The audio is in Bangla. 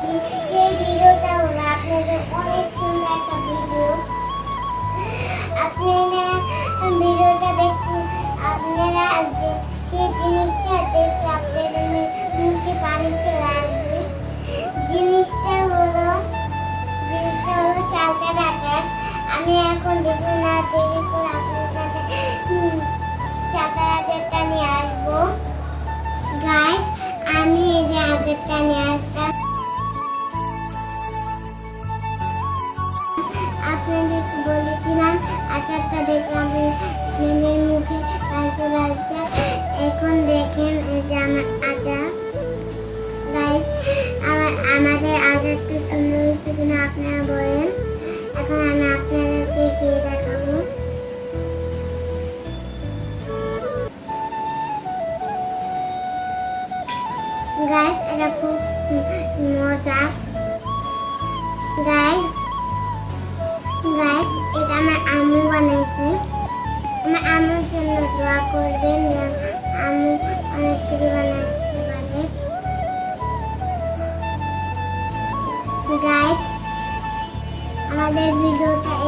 সেই ভিডিওটা হলো আপনাদের অনেক সুন্দর আপনারা ভিডিওটা দেখুন আপনারা সেই জিনিসটা দেখে আপনাদের আসবে জিনিসটা হলো জিনিসটা হলো আমি এখন দেখুন না দেরি আপনার কাছে চালটা ডাটাটা আসব গাছ আমি এই যে আপনাদের বলেছিলাম, আচারটা দেখলাম মেনের মুখে লাল চলে এখন দেখেন যে আমার আচার আমার, আমাদের আচারটা সুন্দর হয়েছে কিনা আপনারা বলেন। এখন আমি আপনাদেরকে খেয়ে দেখাবো। গাছ এটা খুব মজা। গাছ গাইস আমাদের ভিডিওটা